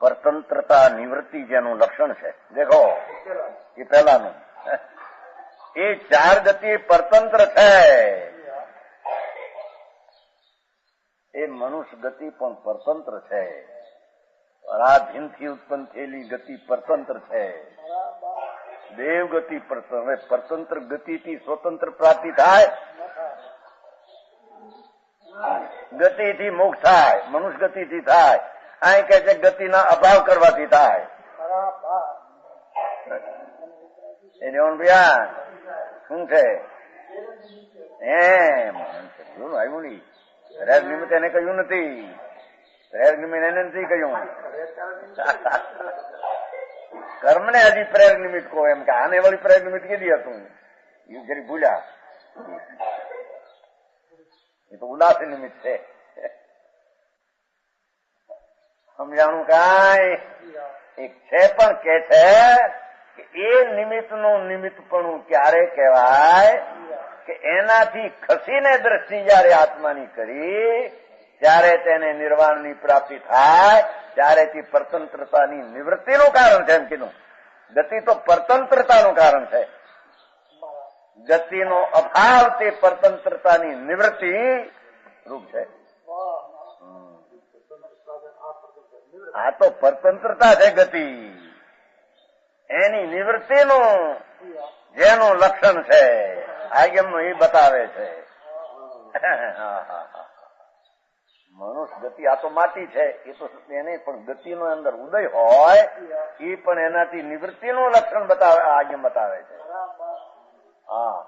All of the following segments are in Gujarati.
પરતંત્રતા નિવૃત્તિ જેનું લક્ષણ છે. દેખો, એ પહેલાનું. એ ચાર ગતિ પરતંત્ર છે. એ મનુષ્ય ગતિ પણ પરતંત્ર છે. પરાધીનથી ઉત્પન્ન થયેલી ગતિ પરતંત્ર છે. દેવ ગતિ પરતંત્ર ગતિથી સ્વતંત્ર પ્રાપ્તિ થાય. ગતિથી મોક્ષ થાય. મનુષ્ય ગતિથી થાય. અહીં કે છે, ગતિના અભાવ કરવાથી થાય. શું છે? એમ એને કહ્યું નથી. પ્રેર નિમિત્ત એને નથી કહ્યું. કર્મને હજી પ્રેર નિમિત્ત કહો એમ કે આને વાળી પ્રેર નિમિત્ત કીધી હતું. એ જરી ભૂલ્યા. એ તો ઉદાસી નિમિત્ત છે. સમજાણું કાંઈ? એક છે પણ કે છે કે એ નિમિત્તનું નિમિત્તપણું ક્યારે કહેવાય? કે એનાથી ખસીને દ્રષ્ટિ જયારે આત્માની કરી, ત્યારે તેને નિર્વાણની પ્રાપ્તિ થાય ત્યારે તે પરતંત્રતાની નિવૃત્તિનું કારણ છે એમ કીધું. ગતિ તો પરતંત્રતાનું કારણ છે. ગતિનો અભાવ તે પરતંત્રતાની નિવૃત્તિ રૂપ છે. આ તો પરતંત્રતા છે ગતિ. એની નિવૃત્તિનું જેનું લક્ષણ છે. આગેમનું એ બતાવે છે. મનુષ્ય ગતિ આ તો માટી છે. એ તો એને પણ ગતિનો અંદર ઉદય હોય એ પણ એનાથી નિવૃત્તિનું લક્ષણ બતાવે, આગેમ બતાવે છે. હા.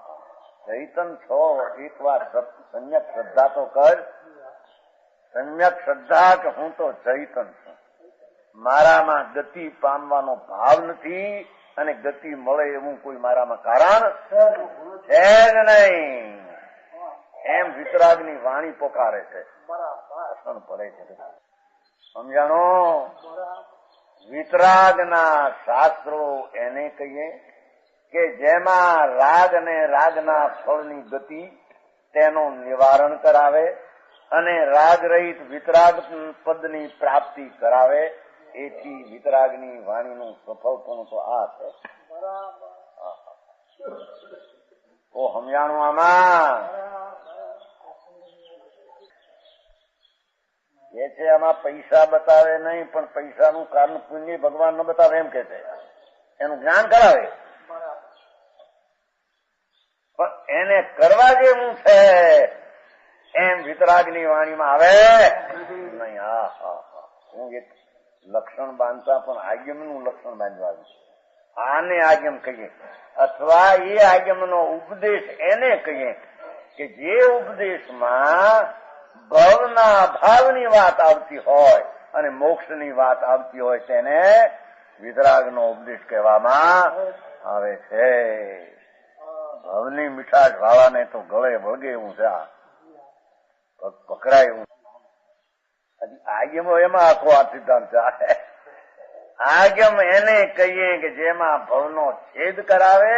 ચૈતન છો, એક વાર સમ્યક શ્રદ્ધા તો કર. સમ્યક શ્રદ્ધા કે હું તો ચૈતન છું. મારામાં ગતિ પામવાનો ભાવ નથી અને ગતિ મળે એવું કોઈ મારામાં કારણ છે નહીં. એમ વિતરાગની વાણી પોકારે છે. પડે છે. સમજાણો? વિતરાગના શાસ્ત્રો એને કહીએ કે જેમાં રાગ અને રાગના ફળની ગતિ તેનું નિવારણ કરાવે અને રાગ રહિત વિતરાગ પદની પ્રાપ્તિ કરાવે એથી વિતરાગની વાણીનું સફળપણું તો આ છે. ઓ સમજાણું આમાં. કે છે આમાં પૈસા બતાવે નહીં, પણ પૈસાનું કારણ પુણ્ય ભગવાન ન બતાવે એમ કે છે. એનું જ્ઞાન કરાવે. પણ એને કરવા જેવું છે, એમ વિતરાગની વાણીમાં આવે નહીં. હા હા હું એક લક્ષણ બાંધતા પણ આગમનું લક્ષણ બાંધવા છે. આને આગમ કહીએ. અથવા એ આગમનો ઉપદેશ એને કહીએ કે જે ઉપદેશમાં ભવના અભાવની વાત આવતી હોય અને મોક્ષની વાત આવતી હોય તેને વિતરાગનો ઉપદેશ કહેવામાં આવે છે. ભવની મીઠાશ વાળાને તો ગળે વળગે એવું છે પકડાય એવું હજી આગમો એમાં આખો આ સિદ્ધાંત છે આગમ એને કહીએ કે જેમાં ભવનો છેદ કરાવે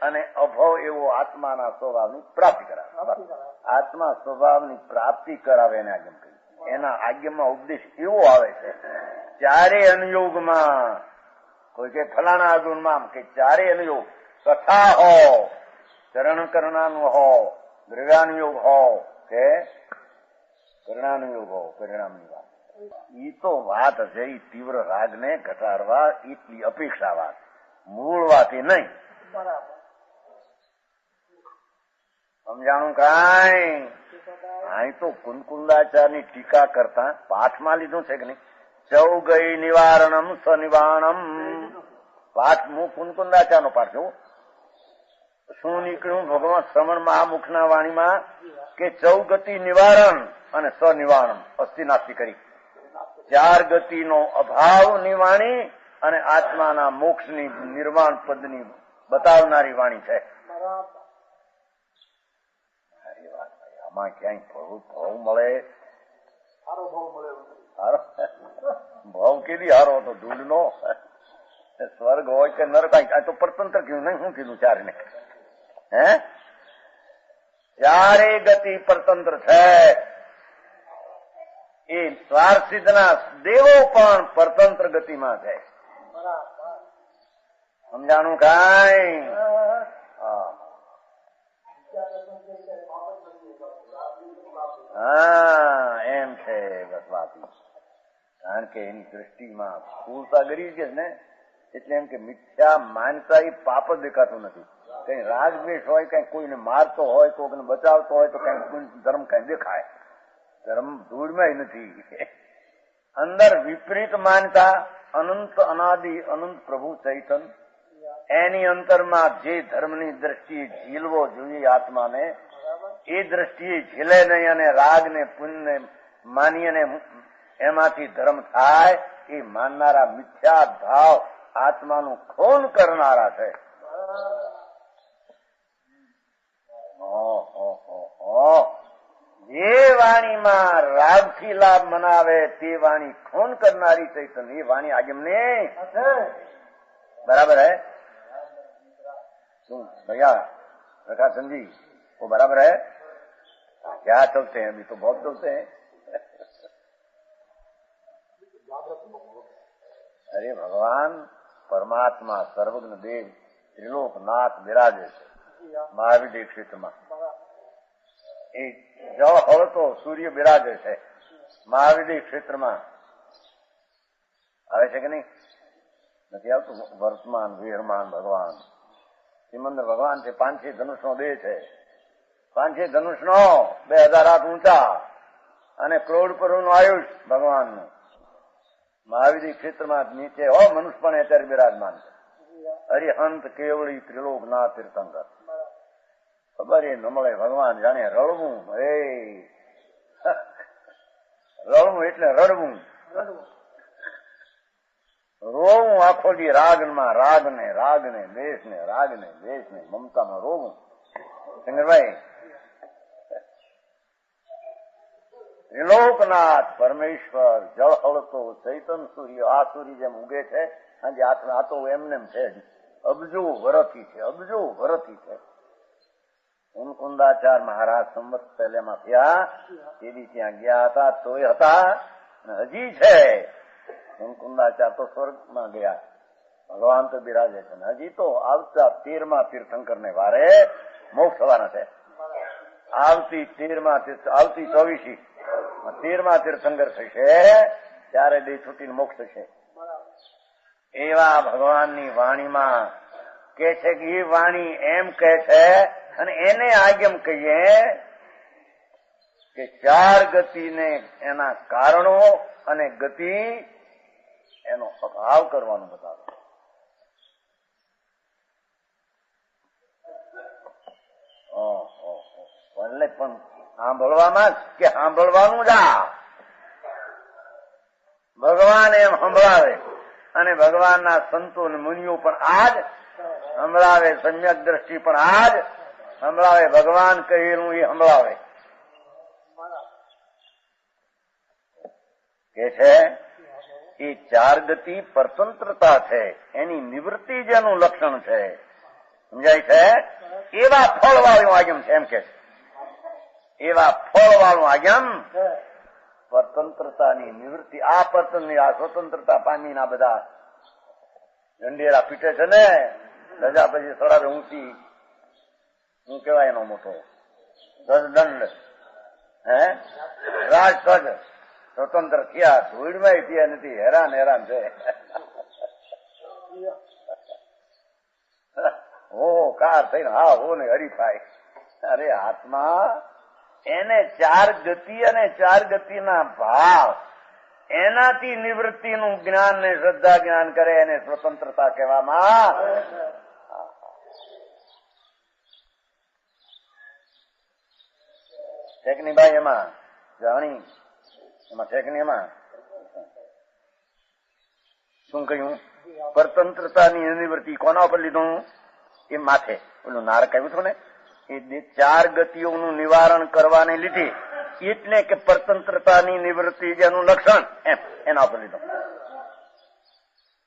અને અભવ એવો આત્માના સ્વભાવની પ્રાપ્તિ કરાવે આત્મા સ્વભાવની પ્રાપ્તિ કરાવે એને આગમ કહીએ એના આગમમાં ઉપદેશ એવો આવે છે ચારે અનુયોગમાં કોઈ કે ફલાણા અર્જુનમાં કે ચારે અનુયોગ કથા હો ચરણ કરણાનું હો દ્રવ્યાનુયોગ હો કે હો પરિણામની વાત ઈ તો વાત છે, ઈ તીવ્ર રાગને ઘટાડવા એટલી અપેક્ષા વાત. મૂળ વાત એ નહીં. સમજાણું કાંઈ? અહીં તો કુંકુંદાચારની ટીકા કરતા, પાઠમાં લીધું છે કે નહીં? ચૌગઈ નિવારણમ સ્વનિવારણમ પાઠ હું કુંકુંદાચારનો પાઠ છું શું નીકળ્યું? ભગવાન શ્રવણ મહામુખના વાણીમાં કે ચૌગતિ નિવારણ અને સ્વનિવારણ અસ્થિનાસ્તિ કરી. ચાર ગતિનો અભાવ નિવાણી અને આત્માના મોક્ષની નિર્વાણ પદની બતાવનારી વાણી છે. આમાં ક્યાંય ભવ ભવ મળે? ભાવ કેદી હારો? હતો ધૂળનો? સ્વર્ગ હોય કે નરક આ તો પરતંત્ર કીધું નહીં શું કીધું ચારને? ચારે ગતિ પરતંત્ર છે. એ સ્વાર્થ સિદ્ધના દેવો પણ પરતંત્ર ગતિમાં છે. સમજાણું કાંઈ? હા. એમ છે, બસ વાત કારણ કે એની દ્રષ્ટિમાં સ્થૂળતા ગરી છે ને? એટલે એમ કે મિથ્યા માનતા એ પાપ જ દેખાતું નથી. કઈ રાગ દ્વેષ હોય, કઈ કોઈને મારતો હોય કોઈને બચાવતો હોય, તો કોઈ ધર્મ કઈ દેખાય. ધર્મ ધૂળમાં નથી. અંદર વિપરીત માનતા, અનંત અનાદિ, અનંત પ્રભુ ચૈતન. એની અંતરમાં જે ધર્મની દ્રષ્ટિએ ઝીલવો જોઈએ આત્માને, એ દ્રષ્ટિએ ઝીલે નહીં અને રાગ ને પુણ્ય માની અને એમાંથી ધર્મ થાય, એ માનનારા મિથ્યા ભાવ આત્માનું ખોન કરનારા છે. ઓહો. જે વાણીમાં રાગથી લાભ મનાવે તે વાણી ખૂન કરનારી ચૈતન એ વાણી આગમ ને बराबर है सुन भैया प्रकाशन जी वो बराबर है क्या चलते हैं अभी तो बहुत चलते हैं अरे भगवान परमात्मा सर्वज्ञ देव त्रिलोकनाथ विराजे છે મહાવીર ક્ષેત્રમાં એ જો હવે તો સૂર્ય બિરાજે છે. મહાવિધિ ક્ષેત્રમાં. આવે છે કે નહીં? નથી આવતું? વર્તમાન, વિહરમાન, ભગવાન. સિમંદર ભગવાન છે પાંચે ધનુષનો દેહ છે. પાંચે ધનુષનો બે હજાર હાથ ઊંચા. અને કરોડ કરોડનું આયુષ ભગવાનનું. મહાવીર ક્ષેત્રમાં નીચે, હો પણ અત્યારે બિરાજમાન છે. હરિહંત, કેવળી ત્રિલોકનાથ તીર્થંકર. ખબર એ ન ભગવાન, જાણે રડવું એ રડવું એટલે રડવું. રોવું આખો દી રાગમાં, રાગને રાગને, દેશને રાગને, દેશને, મમતામાં રોવું. શંકરભાઈ, ત્રિલોકનાથ પરમેશ્વર, જળ હળતો ચૈતન સૂર્ય, આ સૂર્ય જેમ ઉગે છે આજે આ તો એમને છે. અબજો વરથી છે, અબજો વરથી છે. મુનકુંદાચાર મહારાજ સંમત પહેલેમાં થયા તેથી ત્યાં ગયા હતા, તોય હતા. હજી છે. કુંદાચાર તો સ્વર્ગમાં ગયા. ભગવાન તો બિરાજે છે. હજી તો આવતા તેરમાં તીર્થંકર ને વારે મોક્ષ થવાના છે. આવતી તેરમાં આવતી ચોવીસી. તેરમાં તીર્થંકર થશે, ત્યારે બે છૂટીને મોક્ષ થશે. એવા ભગવાનની વાણીમાં કે છે કે એ વાણી એમ કે છે અને એને આગેમ કહીએ કે ચાર ગતિને એના કારણો અને ગતિ એનો અભાવ કરવાનું બતાવે. એટલે પણ સાંભળવામાં કે સાંભળવાનું જ આ. ભગવાન એમ સંભળાવે. અને ભગવાનના સંતો અને મુનિઓ પણ આજ સંભળાવે, સમ્યક દ્રષ્ટિ પણ આ જ સંભળાવે ભગવાન કહેલું એ સંભળાવે કે છે એ ચાર ગતિ પરતંત્રતા છે, એની નિવૃત્તિ જેનું લક્ષણ છે. સમજાય છે? એવા ફળ વાળું આગમ છે, એમ કે. એવા ફળ આગમ પરતંત્રતાની નિવૃત્તિ, આ પરતંત્ર આ સ્વતંત્રતા પામીના બધા ઝંડેરા પીટે છે ને રજા પછી સડાવે ઊંચી શું કેવાય એનો મોટો? ધ્વજદંડ હે? રાજધ્વજ સ્વતંત્ર થયા. ધૂળમાં થયા નથી. હેરાન હેરાન છે. હો, કાર થઈને હા, હો ને હરીફાય અરે, આત્મા એને ચાર ગતિ અને ચાર ગતિના ભાવ. એનાથી નિવૃત્તિનું જ્ઞાન ને શ્રદ્ધા જ્ઞાન કરે, એને સ્વતંત્રતા કહેવામાં ઠેકની ભાઈ એમાં જાણી એમાં ઠેકની એમાં. શું કહ્યું? પરતંત્રતાની નિવૃત્તિ કોના ઉપર લીધું એ માથે. પેલું નાર કહ્યું હતું ને? એ ચાર ગતિઓનું નિવારણ કરવાને લીધે. એટલે કે પરતંત્રતાની નિવૃત્તિ જેનું લક્ષણ. એમ, એના ઉપર લીધું.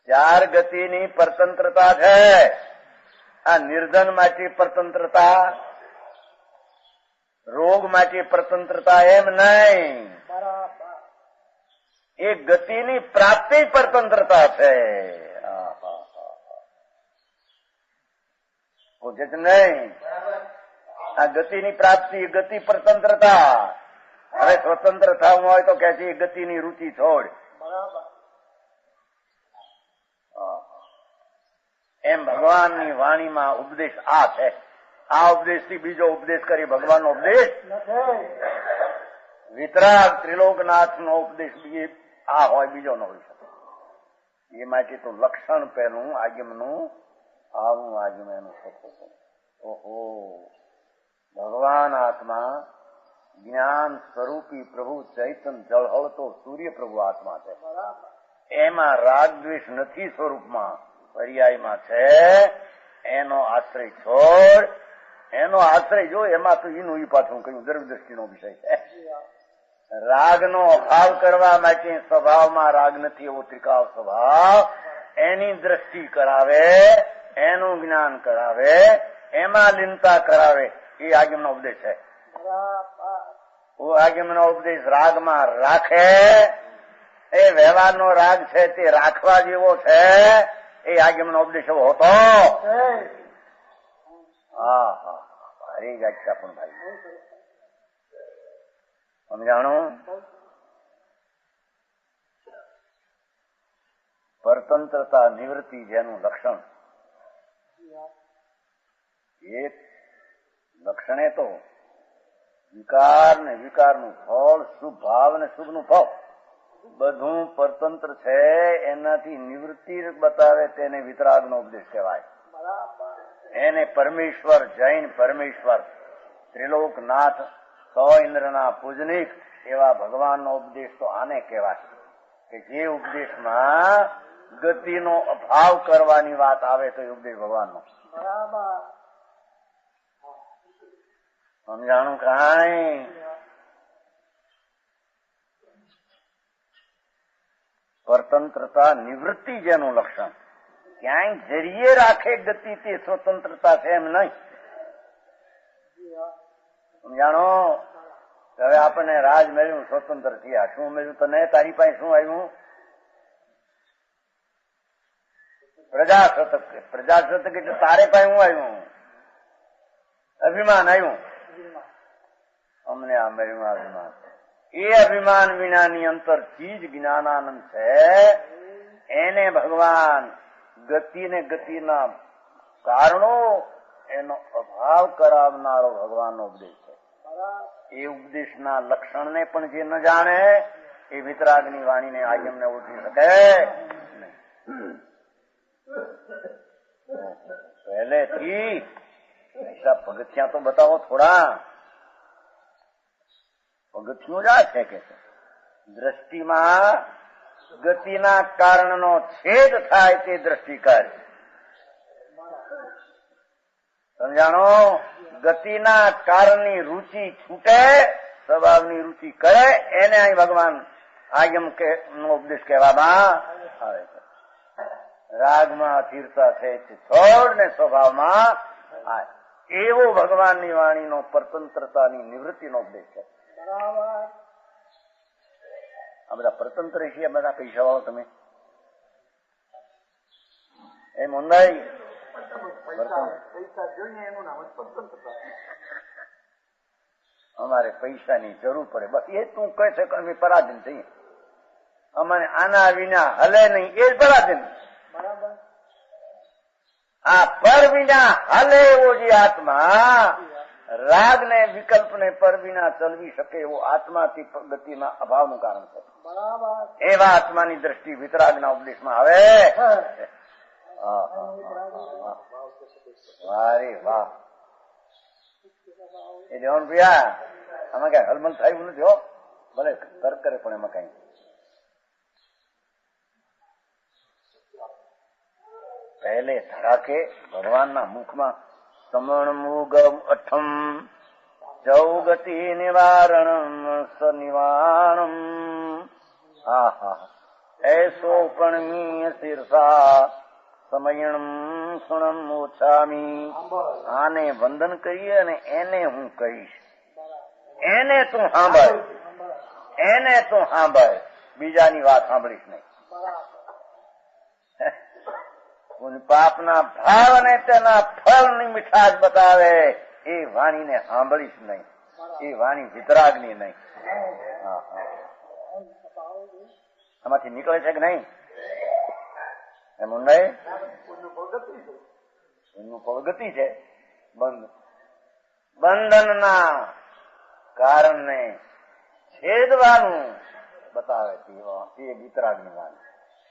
ચાર ગતિની પરતંત્રતા છે. આ નિર્ધન માટે પરતંત્રતા રોગ માટે પરતંત્રતા એમ નહીં. એ ગતિની પ્રાપ્તિ પરતંત્રતા છે. નહીં? આ ગતિની પ્રાપ્તિ ગતિ પરતંત્રતા. હવે સ્વતંત્ર થવું હોય તો કે છે ગતિની રુચિ છોડ. એમ ભગવાનની વાણીમાં ઉપદેશ આ છે. આ ઉપદેશથી બીજો ઉપદેશ કરી ભગવાનનો ઉપદેશ? વિતરાગ ત્રિલોકનાથ નો ઉપદેશ આ હોય બીજો ન હોય શકે. એ માટે તો લક્ષણ પહેલું આગમનું, આવું આગમ એનું થતું. ઓહો. ભગવાન આત્મા જ્ઞાન સ્વરૂપી પ્રભુ ચૈતન જળહળતો સૂર્ય પ્રભુ આત્મા છે. એમાં રાગ દ્વેષ નથી સ્વરૂપમાં. પર્યાયમાં છે. એનો આશ્રય છોડ એનો આશ્રય જો, એમાં તો ઈનું ઈ પાછું કહ્યું ગર્ભ દ્રષ્ટિનો વિષય છે. રાગનો અભાવ કરવા માટે સ્વભાવમાં રાગ નથી, એવો ત્રિકાવ સ્વભાવ. એની દ્રષ્ટિ કરાવે, એનું જ્ઞાન કરાવે, એમાં લીનતા કરાવે, એ આગમનો ઉપદેશ છે. આગમનો ઉપદેશ રાગમાં રાખે. એ વ્યવહારનો રાગ છે તે રાખવા જેવો છે. એ આગમનો ઉપદેશ એવો હતો. હા હા પણ ભાઈ. સમજાણું? પરતંત્રતા નિવૃત્તિ જેનું લક્ષણ. એક લક્ષણે તો વિકાર ને વિકારનું ફળ, શુભ ભાવ ને શુભનું ફળ. બધું પરતંત્ર છે, એનાથી નિવૃત્તિ બતાવે તેને વિતરાગનો ઉપદેશ કહેવાય. એને પરમેશ્વર જૈન પરમેશ્વર ત્રિલોકનાથ સો ઇન્દ્રના પૂજનિક એવા ભગવાનનો ઉપદેશ તો આને કહેવાય કે જે ઉપદેશમાં ગતિનો અભાવ કરવાની વાત આવે તો એ ઉપદેશ ભગવાનનો. સમજાણું કાંઈ? પરતંત્રતા નિવૃત્તિ જેનું લક્ષણ. ક્યાંય જરીએ રાખે ગતિ તે સ્વતંત્રતા છે એમ નહીં સમજાણો હવે આપણને રાજ મળ્યું સ્વતંત્ર થયા શું મળ્યું તને તારી પાસે શું આવ્યું પ્રજાસત્તક પ્રજાસત્તક એટલે તારે પાસે શું આવ્યું અભિમાન આવ્યું અમને આ મળ્યું અભિમાન એ અભિમાન વિનાની અંતર ચીજ જ્ઞાનાનંદ છે એને ભગવાન ગતિ ને ગતિના કારણો એનો અભાવ કરાવનારો ભગવાનનો ઉપદેશ છે એ ઉપદેશના લક્ષણને પણ જે ન જાણે એ વિતરાગની વાણીને આગમને ઓળખી શકે નહીં. પહેલેથી એટલા પગથિયા તો બતાવો થોડા પગથિયું જ આ છે કે છે. ગતિના કારણનો છેદ થાય તે દ્રષ્ટિકાર સમજાણો? ગતિના કારણની રૂચિ છૂટે, સ્વભાવની રૂચિ કરે, એને અહીં ભગવાન આગમ કે નો ઉપદેશ કહેવામાં આવે છે. રાગમાં અસ્થિરતા છે, છોડ ને સ્વભાવમાં એવો ભગવાનની વાણીનો પરતંત્રતાની નિવૃત્તિનો ઉપદેશ છે. આ બધા પરતંત્ર છે, આ બધા પૈસા વાળો તમે. એ મુંદાઈ પૈસા જોઈએ એનું નામ જ સ્વતંત્રતા અમારે પૈસાની જરૂર પડે. બસ એ તું કહે છે કે અમે પરાધીન થઈએ અમારે આના વિના હલે નહીં, એ જ પરાધીન. આ પર વિના હલે એવો જે આત્મા રાગ ને વિકલ્પ ને પર વિના ચલવી શકે એવો આત્માથી ગતિના અભાવનું કારણ છે. એવા આત્માની દ્રષ્ટિ વિતરાગના ઉપદેશમાં આવે. વારે વાહ. એ જવાનું પ્રિયા આમાં કઈ હલમલ થયું નથી હો. ભલે તર્ક કરે પણ એમાં કઈ. પહેલે ધડાકે ભગવાનના મુખમાં સમણ મુગમ અઠમ જૌગતિ નિવારણ સનિવાણ આહા એસો પણમીય શીર્ષા સમયણમ સુણમ ઓછામી આને વંદન કરીએ અને એને હું કહીશ એને તું સાંભળ એને તું સાંભળ બીજાની વાત સાંભળીશ નહીં પાપના ભાવ અને તેના ફળની મીઠાશ બતાવે એ વાણીને સાંભળીશ નહીં. એ વાણી વિતરાગની નહીં. આમાંથી નીકળે છે કે નહીં? એ છે એમનું પ્રગતિ છે. બંધ. બંધનના કારણને છેદવાનું બતાવે છે એ વિતરાગની વાણી.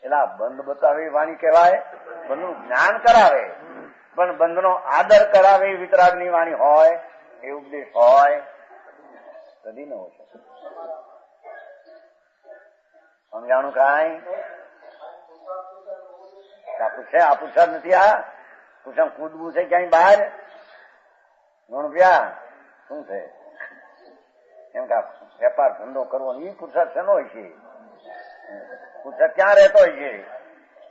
એટલે બંધ બતાવે વાણી કહેવાય. બંધનું જ્ઞાન કરાવે. પણ બંધનો આદર કરાવે વિતરાગની વાણી હોય, એ ઉપદેશ હોય, કદી ન હોય સમજાણું કાંઈ? આ પૂછે, આ પૂછા નથી આ. પૂછા કૂદવું છે ક્યાંય બહાર? રૂપિયા શું છે? એમ કે વેપાર ધંધો કરવો એ પુરસાદ શેનો હોય છે? પુરસાદ ક્યાં રહેતો હોય છે?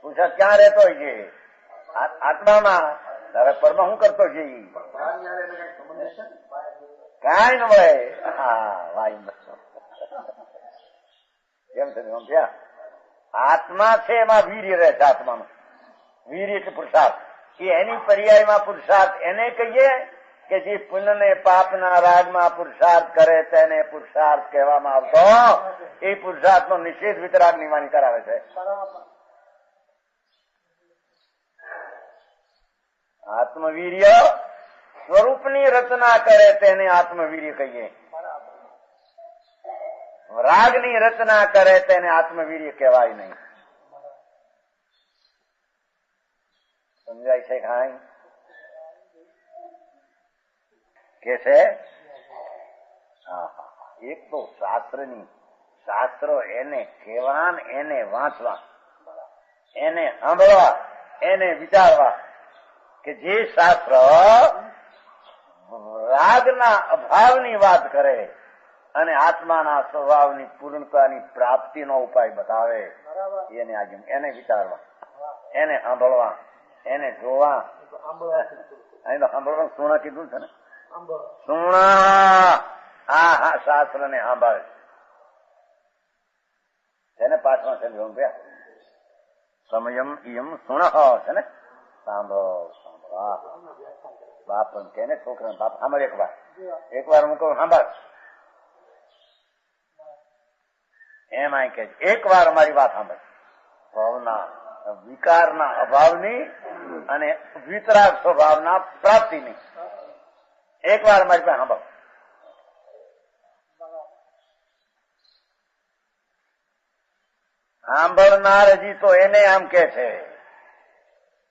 પુરસાદ ક્યાં રહેતો હોય છે આત્મામાં તારે પરમાં શું કરતો છે કઈ ને? હોય. હા વાઈ કેમ છે સમજ્યા આત્મા છે એમાં વીર્ય રહે છે આત્મામાં. વીર્ય એટલે પુરુષાર્થ. કે એની પર્યાયમાં પુરુષાર્થ. એને કહીએ કે જે પુણ્ય ને પાપના રાગમાં પુરુષાર્થ કરે તેને પુરુષાર્થ કહેવામાં આવતો. એ પુરુષાર્થનો નિષેધ વિતરાગ નિવાણી કરાવે છે. આત્મવીર્ય સ્વરૂપની રચના કરે તેને આત્મવીર્ય કહીએ. રાગની રચના કરે તેને આત્મવીર્ય કહેવાય નહીં. સમજાય છે ખાઈ? કે છે. એક તો શાસ્ત્રની, શાસ્ત્રો એને કહેવા ને એને વાંચવા. એને સાંભળવા, એને વિચારવા. કે જે શાસ્ત્ર રાગના અભાવની વાત કરે અને આત્માના સ્વભાવની પૂર્ણતાની પ્રાપ્તિનો ઉપાય બતાવે, એને આજ્ઞ એને વિચારવા, એને સાંભળવા, એને જોવા. અહીં તો સાંભળવાનું સુણા કીધું છે ને. સુણા! હા હા શાસ્ત્ર ને સાંભળે તેને પાછળ છે સમયમ ઇયમ સુણ છે ને? સાંભળો. બાપ પણ કે છોકરા બાપ સાંભળ એક વાર એક વાર હું કહું, સાંભળ. એમ કે એક વાર અમારી વાત સાંભળ. ભાવના, વિકારના અભાવની અને વિતરાગ સ્વભાવના પ્રાપ્તિની. એક વાર મારી પાસે સાંભળ. સાંભળનાર હજી તો એને આમ કે છે.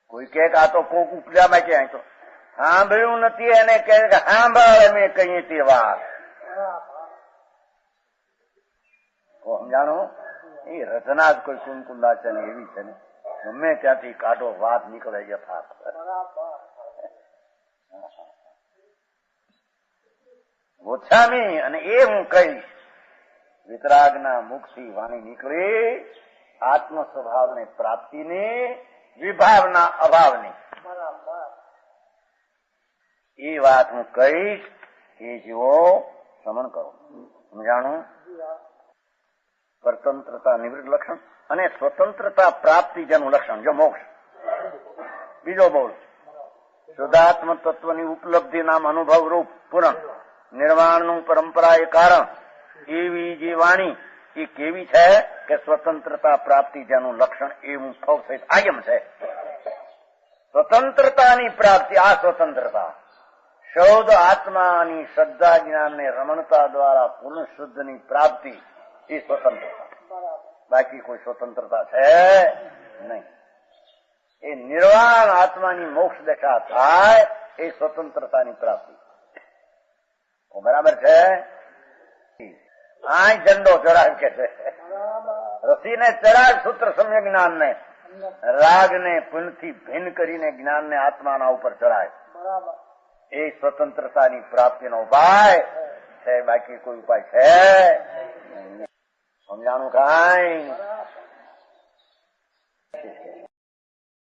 કોઈ કે આ તો કોક ઉપજામાં કે તો સાંભળ્યું નથી એને કે સાંભળ, અમે કહીએ તે વાત. સમજાણું? એ રચના જ કોઈ કુંકુંદા છે ને એવી છે ને. ગમે ત્યાંથી કાઢો, વાત નીકળે યથાર્થ. ઓછામી અને એ હું કહીશ. વિતરાગના મુખથી વાણી નીકળી આત્મ સ્વભાવને પ્રાપ્તિની વિભાવના અભાવની. એ વાત હું કહીશ એ જેવો શ્રમણ કરો. સમજાણું? સ્વતંત્રતા નિવૃત્ત લક્ષણ અને સ્વતંત્રતા પ્રાપ્તિ જેનું લક્ષણ, જો મોક્ષ. બીજો બોલ. શુદ્ધાત્મ તત્વની ઉપલબ્ધિ નામ અનુભવ રૂપ પૂરણ. નિર્વાણનું પરંપરા એ કારણ. એવી જે વાણી એ કેવી છે કે સ્વતંત્રતા પ્રાપ્તિ જેનું લક્ષણ એવું સહિત આગમ છે. સ્વતંત્રતાની પ્રાપ્તિ, આ સ્વતંત્રતા. શોધ આત્માની શ્રદ્ધા જ્ઞાનને રમણતા દ્વારા પૂર્ણ શુદ્ધની પ્રાપ્તિ, એ સ્વતંત્રતા. બાકી કોઈ સ્વતંત્રતા છે નહીં. એ નિર્વાણ આત્માની મોક્ષ દશા થાય, એ સ્વતંત્રતાની પ્રાપ્તિ. બરાબર છે? આ ઝંડો ચડાવ કે છે. રસીને ચડાવ સૂત્ર સમ્યક જ્ઞાનને. રાગને થી ભિન્ન કરીને જ્ઞાનને આત્માના ઉપર ચડાય એ સ્વતંત્રતાની પ્રાપ્તિનો ઉપાય છે. બાકી કોઈ ઉપાય છે? સમજાણું કાંઈ?